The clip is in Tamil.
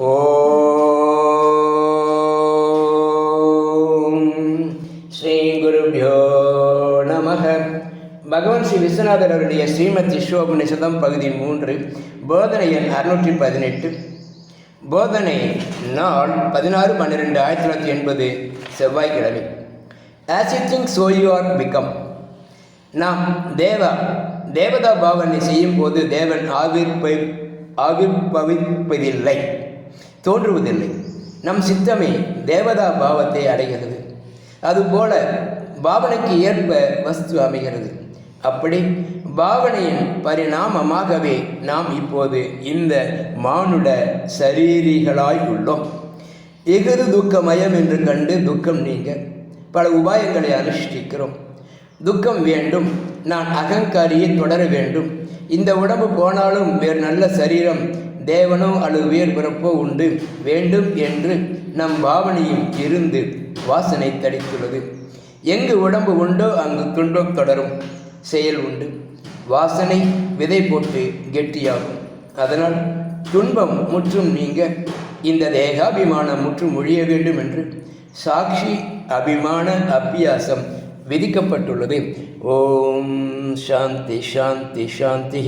ஓம். ஸ்ரீ குருபியோ நமக. பகவான் ஸ்ரீ விஸ்வநாதர் அவருடைய ஸ்ரீமத் விஸ்வோபனிஷதம் பகுதி மூன்று போதனை எண் அறுநூற்றி பதினெட்டு. போதனை நாள் பதினாறு பன்னிரெண்டு ஆயிரத்தி தொள்ளாயிரத்தி எண்பது செவ்வாய்க்கிழமை. As you think so you are become நாம் தேவா தேவதா பாவனை செய்யும் போது தேவன் ஆவிர்ப்பை ஆவிர்பவிப்பதில்லை தோன்றுவதில்லை. நம் சித்தமே தேவதா பாவத்தை அடைகிறது. அதுபோல பாவனைக்கு ஏற்ப வஸ்து அமைகிறது. அப்படி பாவனையின் பரிணாமமாகவே நாம் இப்போது இந்த மானுட சரீரிகளாய் உள்ளோம் எகுது துக்கமயம் என்று கண்டு துக்கம் நீங்க. பல உபாயங்களை அனுஷ்டிக்கிறோம். துக்கம் வேண்டும். நான் அகங்காரியை தொடர வேண்டும். இந்த உடம்பு போனாலும் வேறு நல்ல சரீரம் தேவனோ அல்லது உயர் பிறப்போ உண்டு. வேண்டும் என்று நம் பாவனையும் இருந்து வாசனை தடித்துள்ளது. எங்கு உடம்பு உண்டோ அங்கு துன்பம் தொடரும். செயல் உண்டு. வாசனை விதை போட்டு கெட்டியாகும். அதனால் துன்பம் முற்றும் நீங்க. இந்த தேகாபிமானம் முற்றும் ஒழிய வேண்டும் என்று சாட்சி அபிமான அபியாசம் விதிக்கப்பட்டுள்ளது. ஓம் சாந்தி சாந்தி சாந்தி.